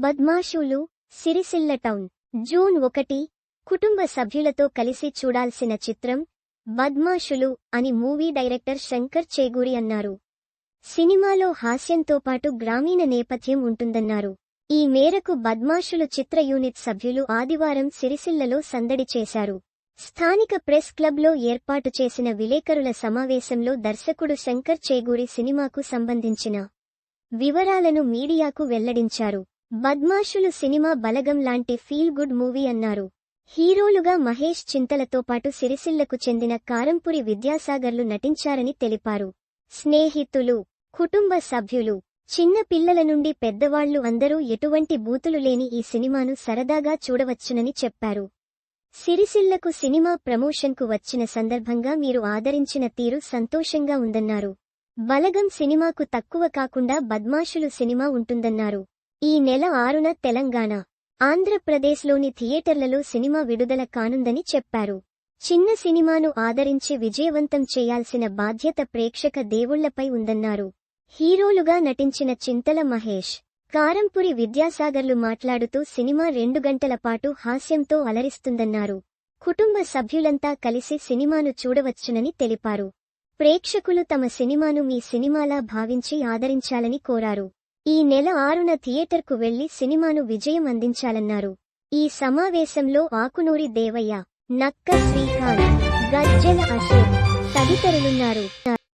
బద్మాషులు Sircilla town. June ఒకటి కుటుంబ సభ్యులతో కలిసి చూడాల్సిన చిత్రం బద్మాషులు అని మూవీ డైరెక్టర్ శంకర్ చేగూరి అన్నారు. సినిమాలో హాస్యంతో పాటు గ్రామీణ నేపథ్యం ఉంటుందన్నారు. ఈ మేరకు బద్మాషులు చిత్ర యూనిట్ సభ్యులు ఆదివారం సిరిసిల్లలో సందడి చేశారు. స్థానిక ప్రెస్ క్లబ్లో ఏర్పాటు చేసిన విలేకరుల సమావేశంలో దర్శకుడు శంకర్ చేగూరి సినిమాకు సంబంధించిన వివరాలను మీడియాకు వెల్లడించారు. బద్మాషులు సినిమా బలగం లాంటి ఫీల్ గుడ్ మూవీ అన్నారు. హీరోలుగా మహేష్ చింతలతో పాటు సిరిసిల్లకు చెందిన కారంపురి విద్యాసాగర్లు నటించారని తెలిపారు. స్నేహితులు కుటుంబ సభ్యులు చిన్న పిల్లల నుండి పెద్దవాళ్ళు అందరూ ఎటువంటి బూతులు లేని ఈ సినిమాను సరదాగా చూడవచ్చునని చెప్పారు. సిరిసిల్లకు సినిమా ప్రమోషన్కు వచ్చిన సందర్భంగా మీరు ఆదరించిన తీరు సంతోషంగా ఉందన్నారు. బలగం సినిమాకు తక్కువ కాకుండా బద్మాషులు సినిమా ఉంటుందన్నారు. ఈ నెల ఆరున తెలంగాణ ఆంధ్రప్రదేశ్లోని థియేటర్లలో సినిమా విడుదల కానుందని చెప్పారు. చిన్న సినిమాను ఆదరించి విజయవంతం చేయాల్సిన బాధ్యత ప్రేక్షక దేవుళ్ళపై ఉందన్నారు. హీరోలుగా నటించిన చింతల మహేష్ కారంపురి విద్యాసాగర్లు మాట్లాడుతూ సినిమా రెండు గంటల పాటు హాస్యంతో అలరిస్తుందన్నారు. కుటుంబ సభ్యులంతా కలిసి సినిమాను చూడవచ్చునని తెలిపారు. ప్రేక్షకులు తమ సినిమాను మీ సినిమాలా భావించి ఆదరించాలని కోరారు. ఈ నెల ఆరున థియేటర్కు వెళ్ళి సినిమాను విజయం అందించాలన్నారు. ఈ సమావేశంలో ఆకునూరి దేవయ్య నక్క శ్రీకాంత్ గజ్జల అశోక్ తదితరులున్నారు.